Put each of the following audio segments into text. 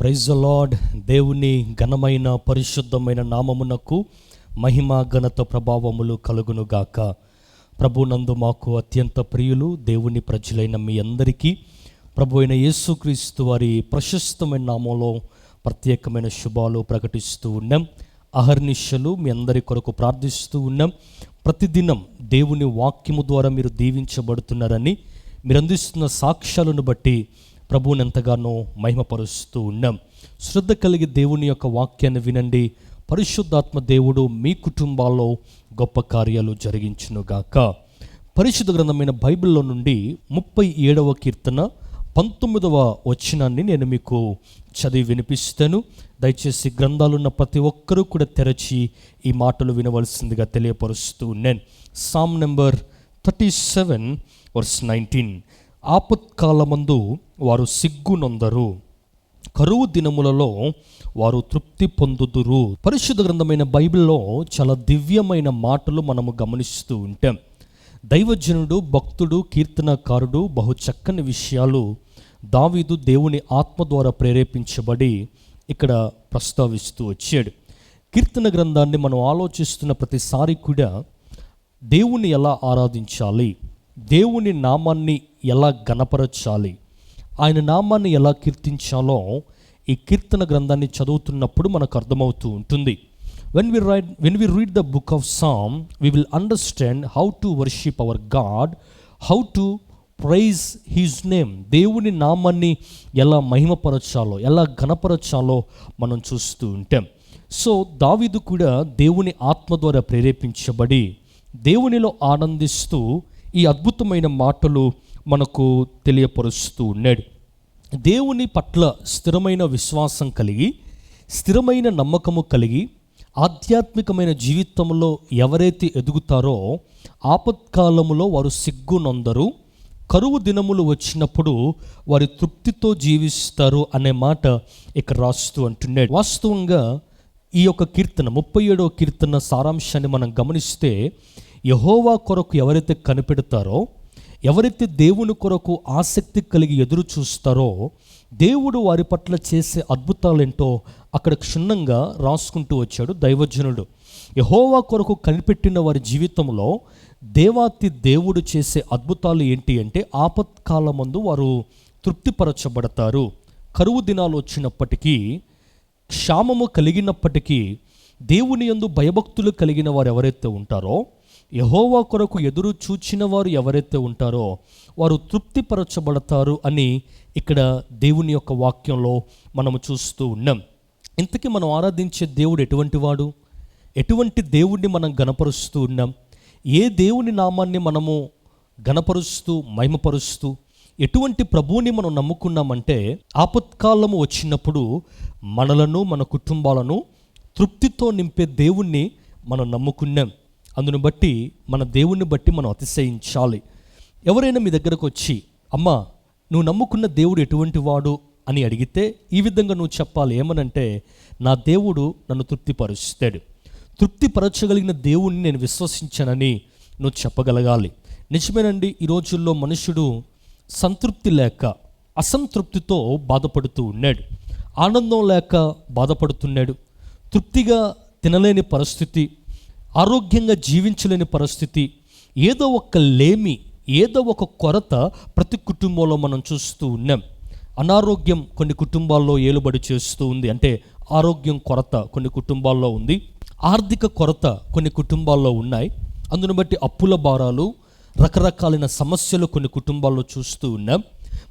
Praise lord దేవుని ఘనమైన పరిశుద్ధమైన నామమునకు మహిమ ఘనత ప్రభావములు కలుగునుగాక ప్రభునందు మాకు అత్యంత ప్రియులు దేవుని ప్రజలైన మీ అందరికీ. ప్రభు అయిన యేసుక్రీస్తు వారి ప్రశస్తమైన నామంలో ప్రత్యేకమైన శుభాలు ప్రకటిస్తూ ఉన్నాం. అహర్నిశలు మీ అందరి కొరకు ప్రార్థిస్తూ ఉన్నాం. ప్రతిదినం దేవుని వాక్యము ద్వారా మీరు దీవించబడుతున్నారని మీరు అందిస్తున్న సాక్ష్యాలను బట్టి ప్రభువుని ఎంతగానో మహిమపరుస్తూ ఉన్నాం శ్రద్ధ కలిగి దేవుని యొక్క వాక్యాన్ని వినండి. పరిశుద్ధాత్మ దేవుడు మీ కుటుంబాల్లో గొప్ప కార్యాలు జరిగించునుగాక. పరిశుద్ధ గ్రంథమైన బైబిల్లో నుండి ముప్పై ఏడవ కీర్తన పంతొమ్మిదవ వచనాన్ని నేను మీకు చదివి వినిపిస్తాను. దయచేసి గ్రంథాలున్న ప్రతి ఒక్కరూ కూడా తెరచి ఈ మాటలు వినవలసిందిగా తెలియపరుస్తూ నేను psalm number thirty seven verse nineteen. ఆపత్కాలమందు వారు సిగ్గునొందరు. కరువు దినములలో వారు తృప్తి పొందుదురు. పరిశుద్ధ గ్రంథమైన బైబిల్లో చాలా దివ్యమైన మాటలు మనము గమనిస్తూ ఉంటాం. దైవజనుడు భక్తుడు కీర్తనకారుడు బహు చక్కని విషయాలు దావీదు దేవుని ఆత్మ ద్వారా ప్రేరేపించబడి ఇక్కడ ప్రస్తావిస్తూ వచ్చాడు. కీర్తన గ్రంథాన్ని మనం ఆలోచిస్తున్న ప్రతిసారి కూడా దేవుని ఎలా ఆరాధించాలి? దేవుని నామాన్ని ఎలా గణపరచాలి? ఆయన నామాన్ని ఎలా కీర్తించాలో ఈ కీర్తన గ్రంథాన్ని చదువుతున్నప్పుడు మనకు అర్థమవుతూ ఉంటుంది. When we read when we read the book of psalm we will understand how to worship our God how to praise his name దేవుని నామాన్ని ఎలా మహిమపరచాలో ఎలా ఘనపరచాలో మనం చూస్తూ ఉంటాం. సో దావిదు కూడా దేవుని ఆత్మ ద్వారా ప్రేరేపించబడి దేవునిలో ఆనందిస్తూ ఈ అద్భుతమైన మాటలు మనకు తెలియపరుస్తూ ఉన్నాడు. దేవుని పట్ల స్థిరమైన విశ్వాసం కలిగి స్థిరమైన నమ్మకము కలిగి ఆధ్యాత్మికమైన జీవితంలో ఎవరైతే ఎదుగుతారో ఆపత్కాలములో వారు సిగ్గునొందరు కరువు దినములు వచ్చినప్పుడు వారి తృప్తితో జీవిస్తారు అనే మాట ఇక్కడ రాస్తూ అంటున్నాడు. వాస్తవంగా ఈ యొక్క కీర్తన ముప్పై ఏడో కీర్తన సారాంశాన్ని మనం గమనిస్తే యహోవా కొరకు ఎవరైతే కనిపెడతారో ఎవరైతే దేవుని కొరకు ఆసక్తి కలిగి ఎదురు చూస్తారో దేవుడు వారి పట్ల చేసే అద్భుతాలేంటో అక్కడ క్షుణ్ణంగా రాసుకుంటూ వచ్చాడు దైవజనుడు. యహోవా కొరకు కనిపెట్టిన వారి జీవితంలో దేవాతి దేవుడు చేసే అద్భుతాలు ఏంటి అంటే ఆపత్కాలమందు వారు తృప్తిపరచబడతారు. కరువు దినాలు వచ్చినప్పటికీ క్షామము కలిగినప్పటికీ దేవుని యందు భయభక్తులు కలిగిన వారు ఎవరైతే ఉంటారో యహోవా కొరకు ఎదురు చూచిన వారు ఎవరైతే ఉంటారో వారు తృప్తిపరచబడతారు అని ఇక్కడ దేవుని యొక్క వాక్యంలో మనము చూస్తూ ఉన్నాం. ఇంతకీ మనం ఆరాధించే దేవుడు ఎటువంటి వాడు? ఎటువంటి దేవుణ్ణి మనం గణపరుస్తూ ఉన్నాం? ఏ దేవుని నామాన్ని మనము గణపరుస్తూ మహిమపరుస్తూ ఎటువంటి ప్రభువుని మనం నమ్ముకున్నామంటే ఆపత్కాలము వచ్చినప్పుడు మనలను మన కుటుంబాలను తృప్తితో నింపే దేవుణ్ణి మనం నమ్ముకున్నాం. అందును బట్టి మన దేవుణ్ణి బట్టి మనం అతిశయించాలి. ఎవరైనా మీ దగ్గరకు వచ్చి అమ్మా నువ్వు నమ్ముకున్న దేవుడు ఎటువంటి వాడు? అని అడిగితే ఈ విధంగా నువ్వు చెప్పాలి. ఏమనంటే నా దేవుడు నన్ను తృప్తిపరుస్తాడు. తృప్తిపరచగలిగిన దేవుణ్ణి నేను విశ్వసించానని నువ్వు చెప్పగలగాలి. నిజమేనండి ఈ రోజుల్లో మనుషుడు సంతృప్తి లేక అసంతృప్తితో బాధపడుతూ ఉన్నాడు. ఆనందం లేక బాధపడుతున్నాడు. తృప్తిగా తినలేని పరిస్థితి ఆరోగ్యంగా జీవించలేని పరిస్థితి. ఏదో ఒక లేమి ఏదో ఒక కొరత ప్రతి కుటుంబంలో మనం చూస్తూ ఉన్నాం. అనారోగ్యం కొన్ని కుటుంబాల్లో ఏలుబడి చేస్తూ ఉంది. అంటే ఆరోగ్యం కొరత కొన్ని కుటుంబాల్లో ఉంది. ఆర్థిక కొరత కొన్ని కుటుంబాల్లో ఉన్నాయి. అందును బట్టి అప్పుల భారాలు రకరకాలైన సమస్యలు కొన్ని కుటుంబాల్లో చూస్తూ ఉన్నాం.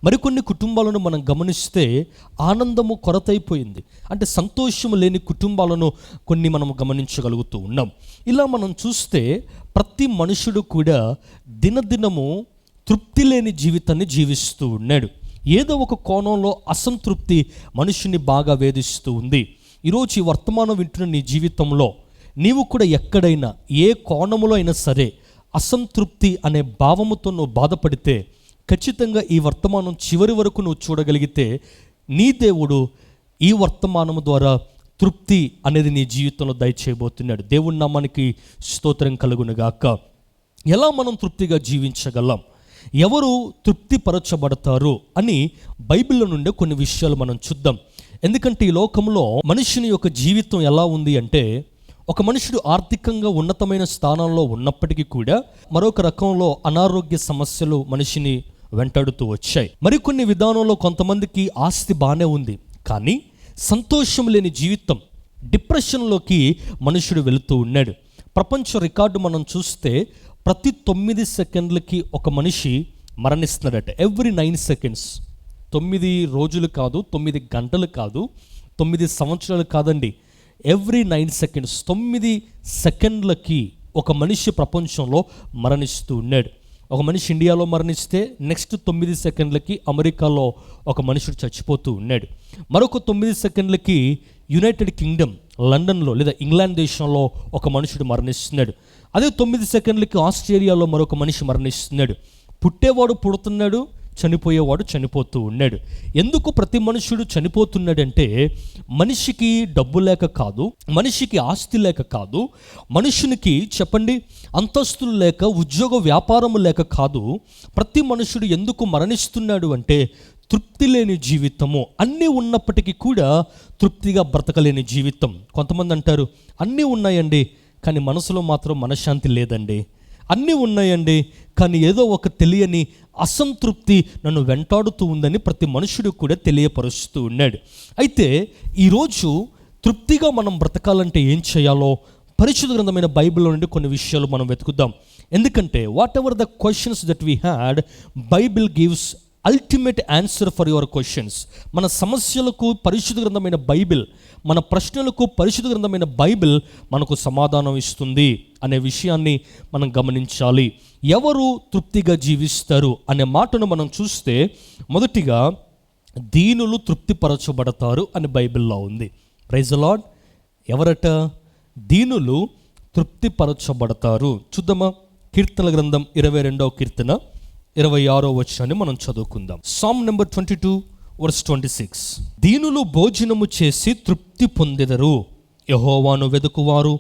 మరికొన్ని కుటుంబాలను మనం గమనిస్తే ఆనందము కొరతైపోయింది. అంటే సంతోషము లేని కుటుంబాలను కొన్ని మనం గమనించగలుగుతూ ఉన్నాం. ఇలా మనం చూస్తే ప్రతి మనుషుడు కూడా దినదినము తృప్తి లేని జీవితాన్ని జీవిస్తూ ఉన్నాడు. ఏదో ఒక కోణంలో అసంతృప్తి మనుషుని బాగా వేధిస్తూ ఉంది. ఈరోజు ఈ వర్తమానం వింటున్న నీ జీవితంలో నీవు కూడా ఎక్కడైనా ఏ కోణములో అయినా సరే అసంతృప్తి అనే భావముతో నువ్వు బాధపడితే ఖచ్చితంగా ఈ వర్తమానం చివరి వరకు నువ్వు చూడగలిగితే నీ దేవుడు ఈ వర్తమానము ద్వారా తృప్తి అనేది నీ జీవితంలో దయచేయబోతున్నాడు. దేవుడి నామానికి స్తోత్రం కలుగునుగాక. ఎలా మనం తృప్తిగా జీవించగలం? ఎవరు తృప్తిపరచబడతారు అని బైబిల్లో నుండే కొన్ని విషయాలు మనం చూద్దాం. ఎందుకంటే ఈ లోకంలో మనిషిని యొక్క జీవితం ఎలా ఉంది అంటే ఒక మనుషుడు ఆర్థికంగా ఉన్నతమైన స్థానంలో ఉన్నప్పటికీ కూడా మరొక రకంలో అనారోగ్య సమస్యలు మనిషిని వెంటాడుతూ వచ్చాయి. మరికొన్ని విధానంలో కొంతమందికి ఆస్తి బాగానే ఉంది. కానీ సంతోషం లేని జీవితం డిప్రెషన్లోకి మనుషుడు వెళుతూ ఉన్నాడు. ప్రపంచ రికార్డు మనం చూస్తే ప్రతి తొమ్మిది సెకండ్లకి ఒక మనిషి మరణిస్తున్నాడట. Every nine seconds. తొమ్మిది రోజులు కాదు తొమ్మిది గంటలు కాదు తొమ్మిది సంవత్సరాలు కాదండి. ఎవ్రీ నైన్ సెకండ్స్ తొమ్మిది సెకండ్లకి ఒక మనిషి ప్రపంచంలో మరణిస్తూ ఉన్నాడు. ఒక మనిషి ఇండియాలో మరణిస్తే నెక్స్ట్ తొమ్మిది సెకండ్లకి అమెరికాలో ఒక మనుషుడు చచ్చిపోతూ ఉన్నాడు. మరొక తొమ్మిది సెకండ్లకి యునైటెడ్ కింగ్డమ్ లండన్లో లేదా ఇంగ్లాండ్ దేశంలో ఒక మనుషుడు మరణిస్తున్నాడు. అదే తొమ్మిది సెకండ్లకి ఆస్ట్రేలియాలో మరొక మనిషి మరణిస్తున్నాడు. పుట్టేవాడు పుడుతున్నాడు చనిపోయేవాడు చనిపోతూ ఉన్నాడు. ఎందుకు ప్రతి మనుషుడు చనిపోతున్నాడంటే మనిషికి డబ్బు లేక కాదు మనిషికి ఆస్తి లేక కాదు మనుషునికి చెప్పండి అంతస్తులు లేక ఉద్యోగ వ్యాపారము లేక కాదు ప్రతి మనుషుడు ఎందుకు మరణిస్తున్నాడు అంటే తృప్తి లేని జీవితము. అన్నీ ఉన్నప్పటికీ కూడా తృప్తిగా బ్రతకలేని జీవితం. కొంతమంది అంటారు అన్నీ ఉన్నాయండి కానీ మనసులో మాత్రం మనశ్శాంతి లేదండి. అన్నీ ఉన్నాయండి కానీ ఏదో ఒక తెలియని అసంతృప్తి నన్ను వెంటాడుతూ ఉందని ప్రతి మనుషుడు కూడా తెలియపరుస్తూ ఉన్నాడు. అయితే ఈరోజు తృప్తిగా మనం బ్రతకాలంటే ఏం చేయాలో పరిశుద్ధ గ్రంథమైన బైబిల్లో నుండి కొన్ని విషయాలు మనం వెతుకుదాం. ఎందుకంటే whatever the questions that we had Bible gives ultimate answer for your questions మన సమస్యలకు పరిశుద్ధ గ్రంథమైన బైబిల్ మన ప్రశ్నలకు పరిశుద్ధ గ్రంథమైన బైబిల్ మనకు సమాధానం ఇస్తుంది అనే విషయాన్ని మనం గమనించాలి. ఎవరు తృప్తిగా జీవిస్తారు అనే మాటను మనం చూస్తే మొదటిగా దీనులు తృప్తిపరచబడతారు అని బైబిల్లో ఉంది. ప్రైజ్ లాడ్ ఎవరట? దీనులు తృప్తిపరచబడతారు. చూద్దామా? కీర్తన గ్రంథం ఇరవై రెండవ కీర్తన ఇరవై ఆరో వచ్చాన్ని మనం చదువుకుందాం. Psalm number twenty two verse twenty six దీనులు భోజనము చేసి తృప్తి పొందెదరు. యహోవాను వెదుకువారు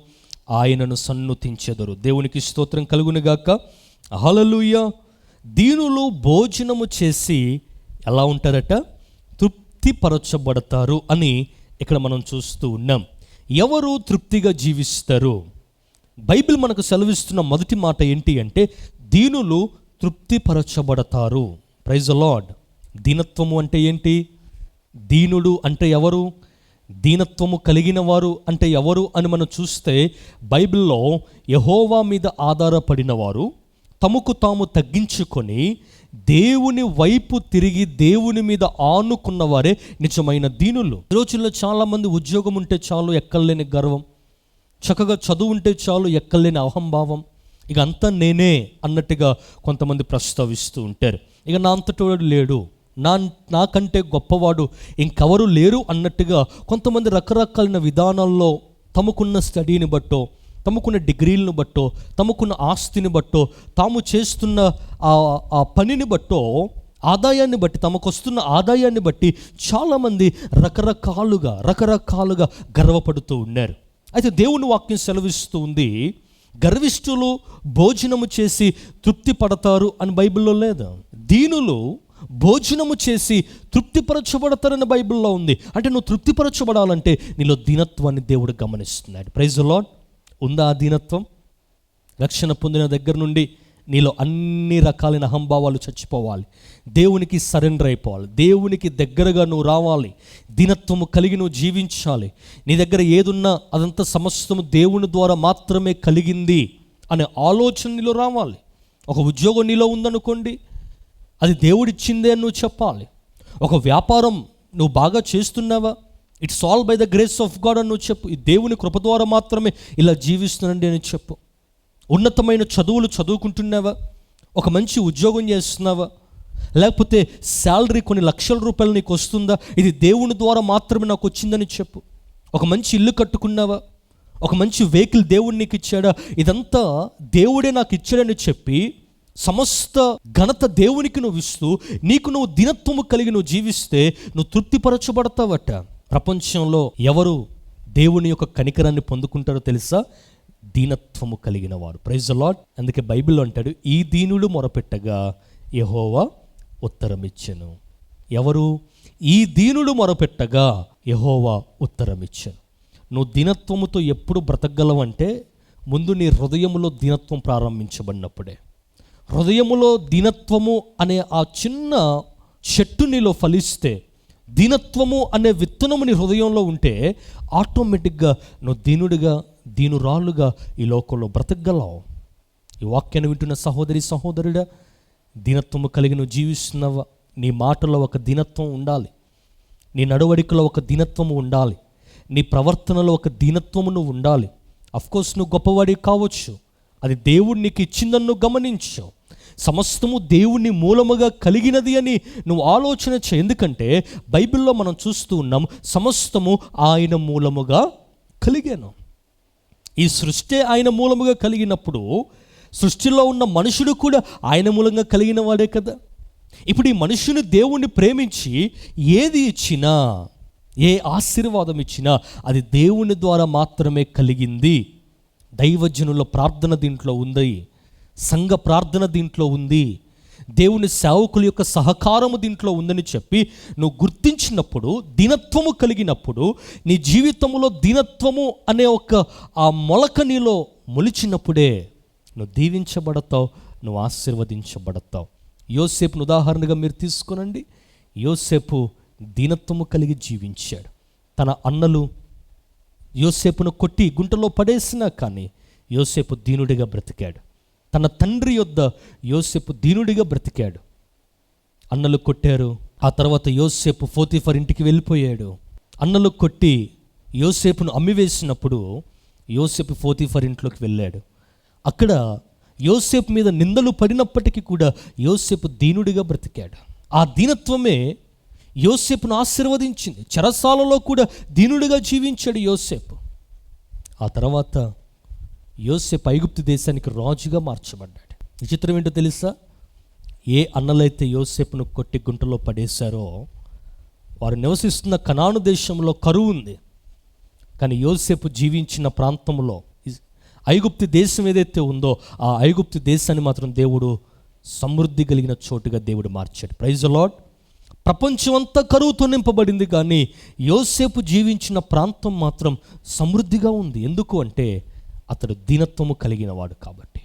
ఆయనను సన్నుతించెదరు. దేవునికి స్తోత్రం కలుగునుగాక హలలుయ దీనులు భోజనము చేసి ఎలా ఉంటారట? తృప్తిపరచబడతారు అని ఇక్కడ మనం చూస్తూ ఉన్నాం. ఎవరు తృప్తిగా జీవిస్తారు? బైబిల్ మనకు సెలవిస్తున్న మొదటి మాట ఏంటి అంటే దీనులు తృప్తిపరచబడతారు ప్రైజ్ లార్డ్ దీనత్వము అంటే ఏంటి? దీనుడు అంటే ఎవరు? దీనత్వము కలిగిన వారు అంటే ఎవరు అని మనం చూస్తే బైబిల్లో యహోవా మీద ఆధారపడిన వారు తమకు తాము తగ్గించుకొని దేవుని వైపు తిరిగి దేవుని మీద ఆనుకున్న వారే నిజమైన దీనులు. ఈ రోజుల్లో చాలామంది ఉద్యోగం ఉంటే చాలు ఎక్కలేని గర్వం. చక్కగా చదువు ఉంటే చాలు ఎక్కలేని అహంభావం. ఇక అంతా నేనే అన్నట్టుగా కొంతమంది ప్రస్తావిస్తూ ఉంటారు. ఇక నా అంతటోడు లేడు. నా నాకంటే గొప్పవాడు ఇంకెవరు లేరు అన్నట్టుగా కొంతమంది రకరకాలైన విధానాల్లో తమకున్న స్టడీని బట్టో తమకున్న డిగ్రీలను బట్టో తమకున్న ఆస్తిని బట్టో తాము చేస్తున్న ఆ పనిని బట్టో ఆదాయాన్ని బట్టి తమకు వస్తున్న ఆదాయాన్ని బట్టి చాలామంది రకరకాలుగా రకరకాలుగా గర్వపడుతూ ఉన్నారు. అయితే దేవుని వాక్యం సెలవిస్తూ ఉంది గర్విష్ఠులు భోజనము చేసి తృప్తి పడతారు అని బైబిల్లో లేదా? దీనులు భోజనము చేసి తృప్తిపరచబడతారని బైబిల్లో ఉంది. అంటే నువ్వు తృప్తిపరచబడాలంటే నీలో దీనత్వాన్ని దేవుడు గమనిస్తున్నాడు. ప్రైజ్ లాడ్ ఉందా ఆ దీనత్వం? రక్షణ పొందిన దగ్గర నుండి నీలో అన్ని రకాలైన అహంభావాలు చచ్చిపోవాలి. దేవునికి సరెండర్ అయిపోవాలి. దేవునికి దగ్గరగా నువ్వు రావాలి. దీనత్వము కలిగి నువ్వు జీవించాలి. నీ దగ్గర ఏదున్నా అదంతా సమస్తము దేవుని ద్వారా మాత్రమే కలిగింది అనే ఆలోచన నీలో రావాలి. ఒక ఉద్యోగం నీలో ఉందనుకోండి అది దేవుడిచ్చిందే అని నువ్వు చెప్పాలి. ఒక వ్యాపారం నువ్వు బాగా చేస్తున్నావా? It's all by the grace of God అని నువ్వు చెప్పు. ఈ దేవుని కృప ద్వారా మాత్రమే ఇలా జీవిస్తున్నానండి అని చెప్పు. ఉన్నతమైన చదువులు చదువుకుంటున్నావా? ఒక మంచి ఉద్యోగం చేస్తున్నావా? లేకపోతే శాలరీ కొన్ని లక్షల రూపాయలు నీకు వస్తుందా? ఇది దేవుని ద్వారా మాత్రమే నాకు వచ్చిందని చెప్పు. ఒక మంచి ఇల్లు కట్టుకున్నావా? ఒక మంచి వెహికల్ దేవుడు నీకు ఇచ్చాడా? ఇదంతా దేవుడే నాకు ఇచ్చాడని చెప్పి సమస్త ఘనత దేవునికి నువ్వు ఇస్తూ నీకు నువ్వు దినత్వము కలిగి నువ్వు జీవిస్తే నువ్వు తృప్తిపరచబడతావట. ప్రపంచంలో ఎవరు దేవుని యొక్క కనికరాన్ని పొందుకుంటారో తెలుసా? దీనత్వము కలిగిన వారు ప్రైజ్ లాడ్ అందుకే బైబిల్ అంటాడు ఈ దీనుడు మొరపెట్టగా యహోవా ఉత్తరం ఎవరు? ఈ దీనుడు మొరపెట్టగా యహోవా ఉత్తరమిచ్చాను. నువ్వు దీనత్వముతో ఎప్పుడు బ్రతకగలవంటే ముందు నీ హృదయంలో దీనత్వం ప్రారంభించబడినప్పుడే. హృదయములో దీనత్వము అనే ఆ చిన్న చెట్టు నీలో ఫలిస్తే దీనత్వము అనే విత్తనము నీ హృదయంలో ఉంటే ఆటోమేటిక్గా నువ్వు దీనుడిగా దీనురాలుగా ఈ లోకంలో బ్రతకగలవు. ఈ వాక్యాన్ని వింటున్న సహోదరి సహోదరుడా దీనత్వము కలిగి నువ్వు జీవిస్తున్నావా నీ మాటలో ఒక దీనత్వం ఉండాలి. నీ నడవడికలో ఒక దీనత్వము ఉండాలి. నీ ప్రవర్తనలో ఒక దీనత్వము నువ్వు ఉండాలి. అఫ్కోర్స్ నువ్వు గొప్పవాడి కావచ్చు. అది దేవుడు నీకు ఇచ్చిందని నువ్వు గమనించావు సమస్తము దేవుని మూలముగా కలిగినది అని నువ్వు ఆలోచన చే ఎందుకంటే బైబిల్లో మనం చూస్తూ ఉన్నాం సమస్తము ఆయన మూలముగా కలిగాను. ఈ సృష్టి ఆయన మూలముగా కలిగినప్పుడు సృష్టిలో ఉన్న మనుషుడు కూడా ఆయన మూలంగా కలిగిన వాడే కదా. ఇప్పుడు ఈ మనుషుని దేవుణ్ణి ప్రేమించి ఏది ఇచ్చినా ఏ ఆశీర్వాదం ఇచ్చినా అది దేవుని ద్వారా మాత్రమే కలిగింది. దైవజనుల ప్రార్థన దీంట్లో ఉంది. సంఘ ప్రార్థన దీంట్లో ఉంది. దేవుని సేవకుల యొక్క సహకారము దీంట్లో ఉందని చెప్పి నువ్వు గుర్తించినప్పుడు దినత్వము కలిగినప్పుడు నీ జీవితంలో దినత్వము అనే ఒక ఆ మొలక నీలో మొలిచినప్పుడే నువ్వు దీవించబడతావు నువ్వు ఆశీర్వదించబడతావు. యోసేపును ఉదాహరణగా మీరు తీసుకునండి. యోసేపు దీనత్వము కలిగి జీవించాడు. తన అన్నలు యోసేపును కొట్టి గుంటలో పడేసినా కానీ యోసేపు దీనుడిగా బ్రతికాడు. తన తండ్రి యొద్ద యోసేపు దీనుడిగా బ్రతికాడు. అన్నలు కొట్టారు. ఆ తర్వాత యోసేపు ఫోతిఫర్ ఇంటికి వెళ్ళిపోయాడు. అన్నలు కొట్టి యోసేపును అమ్మివేసినప్పుడు యోసేపు ఫోతిఫర్ ఇంట్లోకి వెళ్ళాడు. అక్కడ యోసేపు మీద నిందలు పడినప్పటికీ కూడా యోసేపు దీనుడిగా బ్రతికాడు. ఆ దీనత్వమే యోసేపును ఆశీర్వదించింది. చెరసాలలో కూడా దీనుడిగా జీవించాడు యోసేపు. ఆ తర్వాత యోసేపు ఐగుప్తు దేశానికి రాజుగా మార్చబడ్డాడు. విచిత్రం ఏంటో తెలుసా? ఏ అన్నలైతే యోసేపును కొట్టి గుంటలో పడేశారో వారు నివసిస్తున్న కనాను దేశంలో కరువు ఉంది. కానీ యోసేపు జీవించిన ప్రాంతంలో ఐగుప్తి దేశం ఏదైతే ఉందో ఆ ఐగుప్తి దేశాన్ని మాత్రం దేవుడు సమృద్ధి కలిగిన చోటుగా దేవుడు మార్చాడు. ప్రైజ్ లాడ్ ప్రపంచం అంతా కరువుతో నింపబడింది కానీ యోసేపు జీవించిన ప్రాంతం మాత్రం సమృద్ధిగా ఉంది. ఎందుకు అంటే అతడు దీనత్వము కలిగిన వాడు కాబట్టి.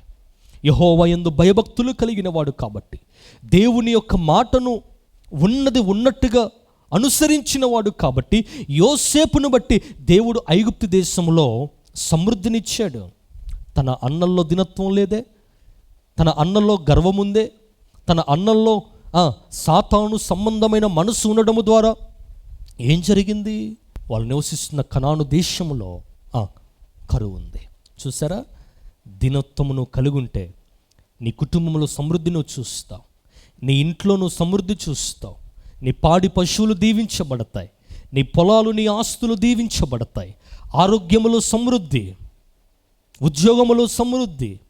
యహోవ ఎందు భయభక్తులు కలిగిన వాడు కాబట్టి. దేవుని యొక్క మాటను ఉన్నది ఉన్నట్టుగా అనుసరించిన వాడు కాబట్టి. యోసేపును బట్టి దేవుడు ఐగుప్తు దేశంలో సమృద్ధినిచ్చాడు. తన అన్నంలో దినత్వం లేదే. తన అన్నంలో గర్వముందే. తన అన్నంలో సాతాను సంబంధమైన మనసు ఉండడము ద్వారా ఏం జరిగింది? వాళ్ళు నివసిస్తున్న కణాను దేశంలో కరువు ఉంది. చూసారా? దినత్వమును కలిగుంటే నీ కుటుంబంలో సమృద్ధి నువ్వు చూస్తావు. నీ ఇంట్లో నువ్వు సమృద్ధి చూస్తావు. నీ పాడి పశువులు దీవించబడతాయి. నీ పొలాలు నీ ఆస్తులు దీవించబడతాయి. ఆరోగ్యములో సమృద్ధి ఉద్యోగములో సమృద్ధి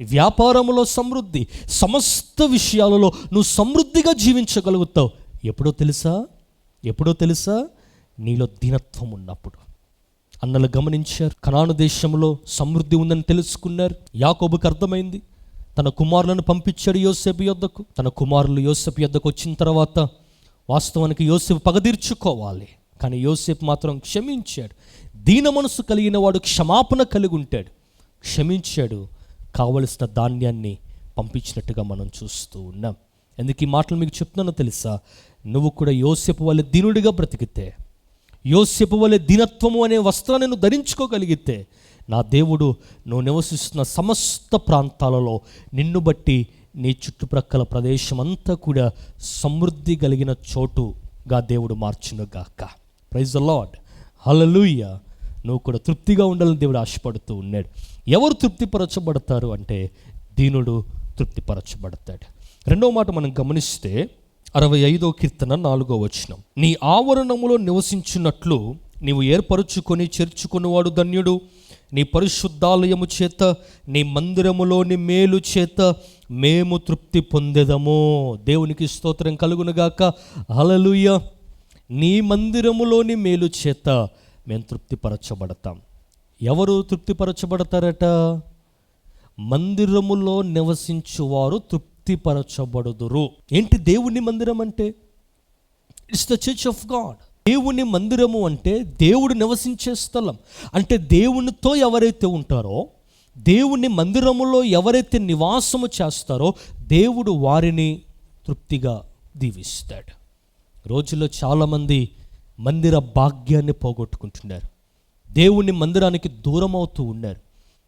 వ్యాపారములో సమృద్ధి సమస్త విషయాలలో నువ్వు సమృద్ధిగా జీవించగలుగుతావు. ఎప్పుడో తెలుసా? ఎప్పుడో తెలుసా? నీలో దీనత్వం ఉన్నప్పుడు. అన్నలు గమనించారు. కనాను దేశంలో సమృద్ధి ఉందని తెలుసుకున్నారు. యాకోబుకి అర్థమైంది. తన కుమారులను పంపించాడు యోసేపు యొద్దకు. తన కుమారులు యోసేపు యొద్దకు వచ్చిన తర్వాత వాస్తవానికి యోసేపు పగదీర్చుకోవాలి కానీ యోసేపు మాత్రం క్షమించాడు. దీన మనసు కలిగిన వాడు క్షమాపణ కలిగి ఉంటాడు. క్షమించాడు. కావలసిన ధాన్యాన్ని పంపించినట్టుగా మనం చూస్తూ ఉన్నాం. ఎందుకు ఈ మాటలు మీకు చెప్తున్నానో తెలుసా? నువ్వు కూడా యోసేపు వల్ల దీనుడిగా బ్రతికితే యోసేపు వలె దీనత్వము అనే వస్త్రాన్ని నువ్వు ధరించుకోగలిగితే నా దేవుడు నువ్వు నివసిస్తున్న సమస్త ప్రాంతాలలో నిన్ను బట్టి నీ చుట్టుప్రక్కల ప్రదేశం అంతా కూడా సమృద్ధి కలిగిన చోటుగా దేవుడు మార్చునుగాక ప్రైజ్ లాడ్ హల్లెలూయ నువ్వు కూడా తృప్తిగా ఉండాలని దేవుడు ఆశపడుతూ ఉన్నాడు. ఎవరు తృప్తిపరచబడతారు అంటే దీనుడు తృప్తిపరచబడతాడు. రెండవ మాట మనం గమనిస్తే అరవై ఐదో కీర్తన నాలుగో వచనం. నీ ఆవరణములో నివసించున్నట్లు నీవు ఏర్పరుచుకొని చేర్చుకున్నవాడు ధన్యుడు. నీ పరిశుద్ధాలయము చేత నీ మందిరములోని మేలు చేత మేము తృప్తి పొందేదము. దేవునికి స్తోత్రం కలుగునుగాక. హలలుయ నీ మందిరములోని మేలు చేత మేము తృప్తిపరచబడతాం. ఎవరు తృప్తిపరచబడతారట? మందిరములో నివసించువారు తృప్తిపరచబడుదురు. ఏంటి దేవుని మందిరం అంటే? It's the church of God దేవుని మందిరము అంటే దేవుడు నివసించే స్థలం. అంటే దేవునితో ఎవరైతే ఉంటారో దేవుని మందిరములో ఎవరైతే నివాసము చేస్తారో దేవుడు వారిని తృప్తిగా దీవిస్తాడు. రోజుల్లో చాలామంది మందిర భాగ్యాన్ని పోగొట్టుకుంటున్నారు. దేవుని మందిరానికి దూరం అవుతూ ఉన్నారు.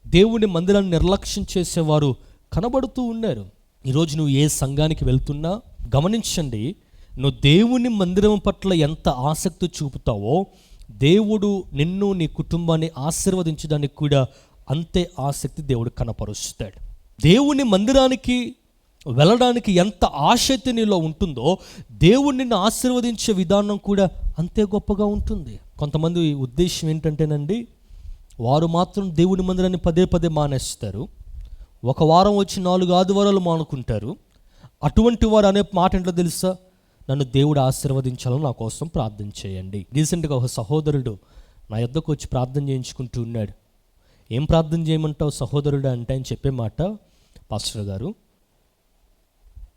దేవుని మందిరాన్ని నిర్లక్ష్యం చేసేవారు కనబడుతూ ఉన్నారు. ఈరోజు నువ్వు ఏ సంఘానికి వెళ్తున్నా గమనించండి నువ్వు దేవుని మందిరం పట్ల ఎంత ఆసక్తి చూపుతావో దేవుడు నిన్ను నీ కుటుంబాన్ని ఆశీర్వదించడానికి కూడా అంతే ఆసక్తి దేవుడు కనపరుస్తాడు. దేవుని మందిరానికి వెళ్ళడానికి ఎంత ఆసక్తి నీలో ఉంటుందో దేవుడు నిన్ను ఆశీర్వదించే విధానం కూడా అంతే గొప్పగా ఉంటుంది. కొంతమంది ఉద్దేశం ఏంటంటేనండి వారు మాత్రం దేవుని మందిరాన్ని పదే పదే మానేస్తారు. ఒక వారం వచ్చి నాలుగు ఆదివారాలు మానుకుంటారు. అటువంటి వారు అనే మాట ఏంటో తెలుసా? నన్ను దేవుడు ఆశీర్వదించాలని నా కోసం ప్రార్థన చేయండి. రీసెంట్గా ఒక సహోదరుడు నా యొద్దకు వచ్చి ప్రార్థన చేయించుకుంటూ ఉన్నాడు. ఏం ప్రార్థన చేయమంటావు సహోదరుడు? అంటే అని చెప్పే మాట పాస్టర్ గారు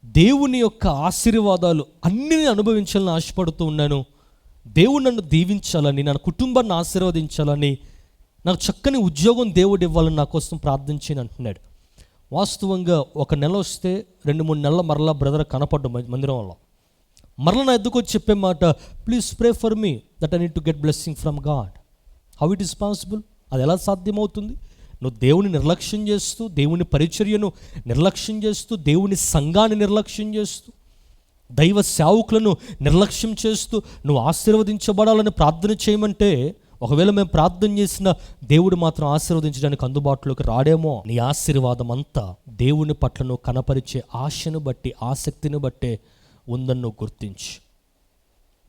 దేవుని యొక్క ఆశీర్వాదాలు అన్ని అనుభవించాలని ఆశపడుతూ ఉన్నాను. దేవుడు నన్ను దీవించాలని నా కుటుంబాన్ని ఆశీర్వదించాలని నాకు చక్కని ఉద్యోగం దేవుడు ఇవ్వాలని నా కోసం ప్రార్థించని అంటున్నాడు. వాస్తవంగా ఒక నెల వస్తే రెండు మూడు నెలల మరలా బ్రదర్ కనపడ్డు మందిరంలో మరల నా ఎద్దుకు వచ్చి చెప్పే మాట please pray for me that I need to get blessing from God how it is possible అది ఎలా సాధ్యమవుతుంది? నువ్వు దేవుని నిర్లక్ష్యం చేస్తూ దేవుని పరిచర్యను నిర్లక్ష్యం చేస్తూ దేవుని సంఘాన్ని నిర్లక్ష్యం చేస్తూ దైవ సేవకులను నిర్లక్ష్యం చేస్తూ నువ్వు ఆశీర్వదించబడాలని ప్రార్థన చేయమంటే ఒకవేళ మేము ప్రార్థన చేసిన దేవుడు మాత్రం ఆశీర్వదించడానికి అందుబాటులోకి రాడేమో నీ ఆశీర్వాదం అంతా దేవుని పట్ల నువ్వు కనపరిచే ఆశను బట్టి ఆసక్తిని బట్టే ఉందని నువ్వు గుర్తించు.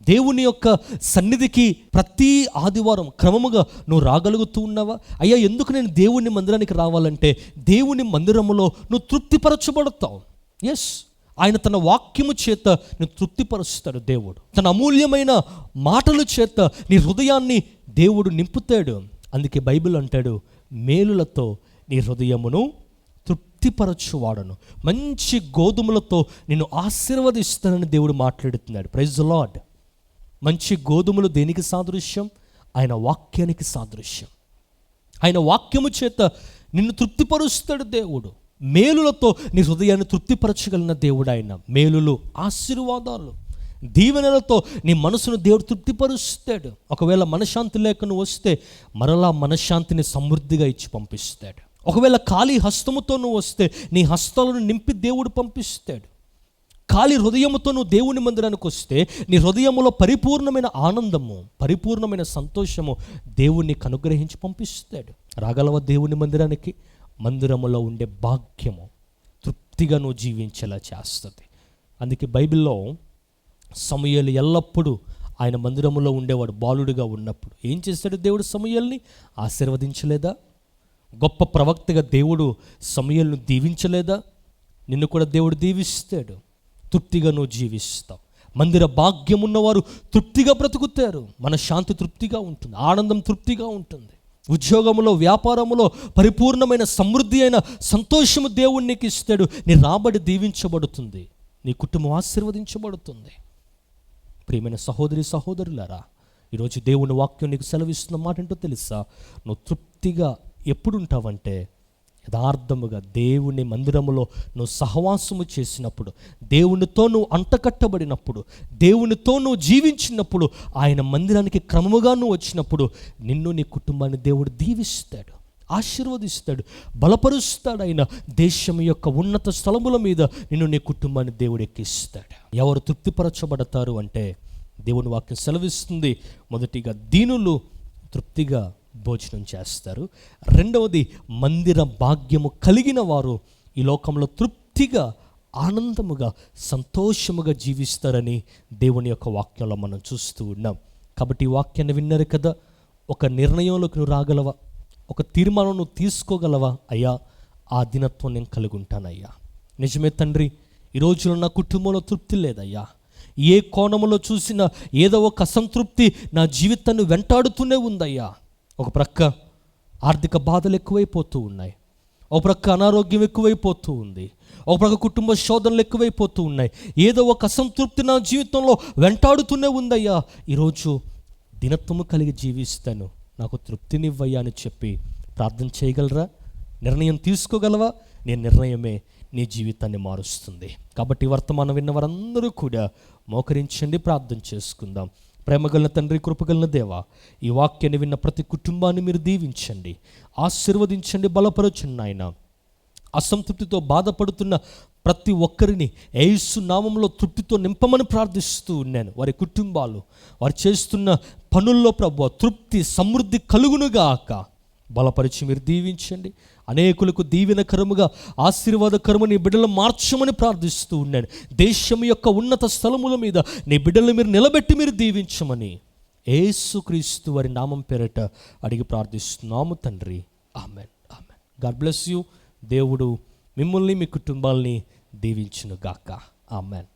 దేవుని యొక్క సన్నిధికి ప్రతి ఆదివారం క్రమముగా నువ్వు రాగలుగుతూ ఉన్నావా? అయ్యా ఎందుకు నేను దేవుని మందిరానికి రావాలంటే దేవుని మందిరములో నువ్వు తృప్తిపరచబడతావు. ఎస్ ఆయన తన వాక్యము చేత నువ్వు తృప్తిపరుస్తాడు దేవుడు. తన అమూల్యమైన మాటల చేత నీ హృదయాన్ని దేవుడు నింపుతాడు. అందుకే బైబిల్ అంటాడు మేలులతో నీ హృదయమును తృప్తిపరచువాడను. మంచి గోధుమలతో నిన్ను ఆశీర్వదిస్తానని దేవుడు మాట్లాడుతున్నాడు. ప్రైజ్ లాడ్ మంచి గోధుమలు దేనికి సాదృశ్యం? ఆయన వాక్యానికి సాదృశ్యం. ఆయన వాక్యము చేత నిన్ను తృప్తిపరుస్తాడు దేవుడు. మేలులతో నీ హృదయాన్ని తృప్తిపరచగలిగిన దేవుడు ఆయన. మేలులు ఆశీర్వాదాలు. దీవెనలతో నీ మనసును దేవుడు తృప్తిపరుస్తాడు. ఒకవేళ మనశ్శాంతి లేక నువ్వు వస్తే మరలా మనశ్శాంతిని సమృద్ధిగా ఇచ్చి పంపిస్తాడు. ఒకవేళ ఖాళీ హస్తముతో నువ్వు వస్తే నీ హస్తాలను నింపి దేవుడు పంపిస్తాడు. ఖాళీ హృదయముతో నువ్వు దేవుని మందిరానికి వస్తే నీ హృదయములో పరిపూర్ణమైన ఆనందము పరిపూర్ణమైన సంతోషము దేవుణ్ణి కనుగ్రహించి పంపిస్తాడు. రాగలవ దేవుని మందిరానికి? మందిరములో ఉండే భాగ్యము తృప్తిగా నువ్వు జీవించేలా చేస్తుంది. అందుకే బైబిల్లో సమయాలు ఎల్లప్పుడూ ఆయన మందిరంలో ఉండేవాడు బాలుడిగా ఉన్నప్పుడు. ఏం చేశాడు దేవుడు సమయాల్ని? ఆశీర్వదించలేదా? గొప్ప ప్రవక్తగా దేవుడు సమయలను దీవించలేదా? నిన్ను కూడా దేవుడు దీవిస్తాడు. తృప్తిగా నువ్వు జీవిస్తావు. మందిర భాగ్యం ఉన్నవారు తృప్తిగా బ్రతుకుతారు. మన శాంతి తృప్తిగా ఉంటుంది. ఆనందం తృప్తిగా ఉంటుంది. ఉద్యోగములో వ్యాపారములో పరిపూర్ణమైన సమృద్ధి అయిన సంతోషము దేవుడు నీకు ఇస్తాడు. నీ రాబడి దీవించబడుతుంది. నీ కుటుంబం ఆశీర్వదించబడుతుంది. ప్రియమైన సహోదరి సహోదరులారా ఈరోజు దేవుని వాక్యం నీకు సెలవిస్తున్న మాట ఏంటో తెలుసా? నువ్వు తృప్తిగా ఎప్పుడు ఉంటావంటే యథార్థముగా దేవుని మందిరములో నువ్వు సహవాసము చేసినప్పుడు దేవునితో నువ్వు అంటకట్టబడినప్పుడు దేవునితో నువ్వు జీవించినప్పుడు ఆయన మందిరానికి క్రమముగా నువ్వు వచ్చినప్పుడు నిన్ను నీ కుటుంబాన్ని దేవుడు దీవిస్తాడు. ఆశీర్వదిస్తాడు బలపరుస్తాడు ఆయన దేశం యొక్క ఉన్నత స్థలముల మీద నిన్ను నీ కుటుంబాన్ని దేవుడు ఎక్కిస్తాడు ఎవరు తృప్తిపరచబడతారు అంటే దేవుని వాక్యం సెలవిస్తుంది. మొదటిగా దీనులు తృప్తిగా భోజనం చేస్తారు. రెండవది మందిర భాగ్యము కలిగిన వారు ఈ లోకంలో తృప్తిగా ఆనందముగా సంతోషముగా జీవిస్తారని దేవుని యొక్క వాక్యంలో మనం చూస్తూ ఉన్నాం. కాబట్టి ఈ వాక్యాన్ని విన్నారు కదా? ఒక నిర్ణయంలోకి నువ్వు రాగలవా? ఒక తీర్మానం నువ్వు తీసుకోగలవా? అయ్యా ఆ దినత్వం నేను కలిగి ఉంటానయ్యా నిజమే తండ్రి ఈ రోజున నా కుటుంబంలో తృప్తి లేదయ్యా. ఏ కోణంలో చూసినా ఏదో ఒక అసంతృప్తి నా జీవితాన్ని వెంటాడుతూనే ఉందయ్యా. ఒక ప్రక్క ఆర్థిక బాధలు ఎక్కువైపోతూ ఉన్నాయి. ఒక ప్రక్క అనారోగ్యం ఎక్కువైపోతూ ఉంది. ఒక ప్రక్క కుటుంబ శోధనలు ఎక్కువైపోతూ ఉన్నాయి. ఏదో ఒక అసంతృప్తి నా జీవితంలో వెంటాడుతూనే ఉందయ్యా. ఈరోజు దినత్వము కలిగి జీవిస్తాను. నాకు తృప్తినివ్వయ్యా అని చెప్పి ప్రార్థన చేయగలరా? నిర్ణయం తీసుకోగలవా? నీ నిర్ణయమే నీ జీవితాన్ని మారుస్తుంది. కాబట్టి వర్తమానం విన్న వారందరూ కూడా మోకరించండి ప్రార్థన చేసుకుందాం. ప్రేమగలన తండ్రి కృపగలన దేవా ఈ వాక్యాన్ని విన్న ప్రతి కుటుంబాన్ని మీరు దీవించండి ఆశీర్వదించండి బలపరచండి నాయన. అసంతృప్తితో బాధపడుతున్న ప్రతి ఒక్కరిని ఏసు నామంలో తృప్తితో నింపమని ప్రార్థిస్తూ ఉన్నాను. వారి కుటుంబాలు వారు చేస్తున్న పనుల్లో ప్రభు తృప్తి సమృద్ధి కలుగునుగాక. బలపరిచి మీరు దీవించండి. అనేకులకు దీవెనకరముగా ఆశీర్వాదకరము నీ బిడ్డలు మార్చమని ప్రార్థిస్తూ ఉన్నాను. దేశం యొక్క ఉన్నత స్థలముల మీద నీ బిడ్డలు మీరు నిలబెట్టి మీరు దీవించమని ఏసుక్రీస్తు వారి నామం పేరట అడిగి ప్రార్థిస్తున్నాము తండ్రి. Amen. Amen. God bless you. దేవుడు మిమ్మల్ని మీ కుటుంబాల్ని దీవించును గాక ఆమెన్.